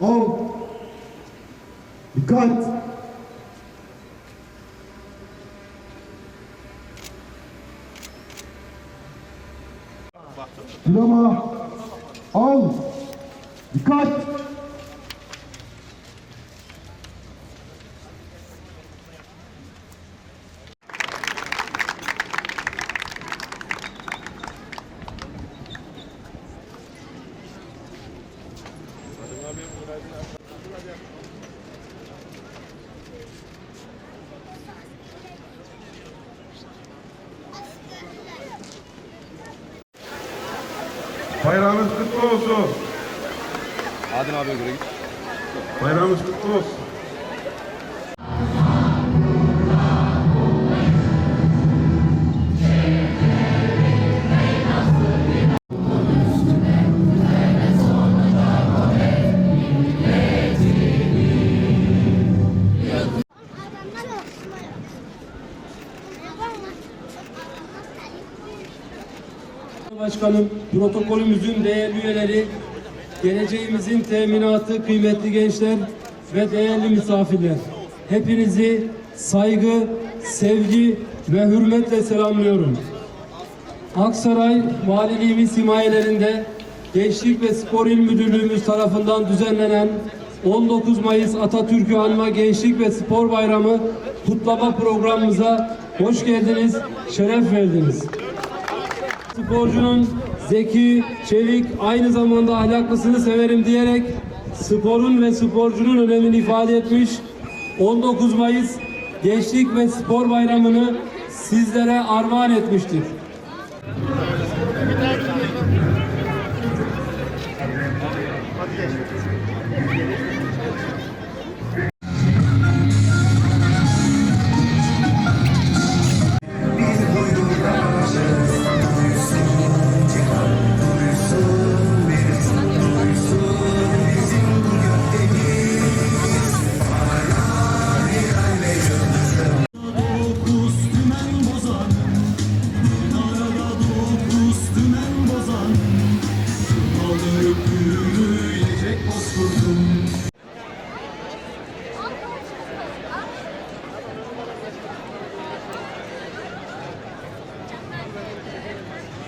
Al. Dikkat. Sinema. Al. Dikkat. Bayramınız kutlu olsun. Adil abiye göre git. Bayramınız kutlu olsun. Başkanım, protokolümüzün değerli üyeleri, geleceğimizin teminatı kıymetli gençler ve değerli misafirler. Hepinizi saygı, sevgi ve hürmetle selamlıyorum. Aksaray Valiliğimiz himayelerinde Gençlik ve Spor İl Müdürlüğümüz tarafından düzenlenen 19 Mayıs Atatürk'ü anma Gençlik ve Spor Bayramı kutlama programımıza hoş geldiniz, şeref verdiniz sporcunun zeki, çevik, aynı zamanda ahlaklısını severim diyerek sporun ve sporcunun önemini ifade etmiş. 19 Mayıs Gençlik ve Spor Bayramı'nı sizlere armağan etmiştir. Hadi geç.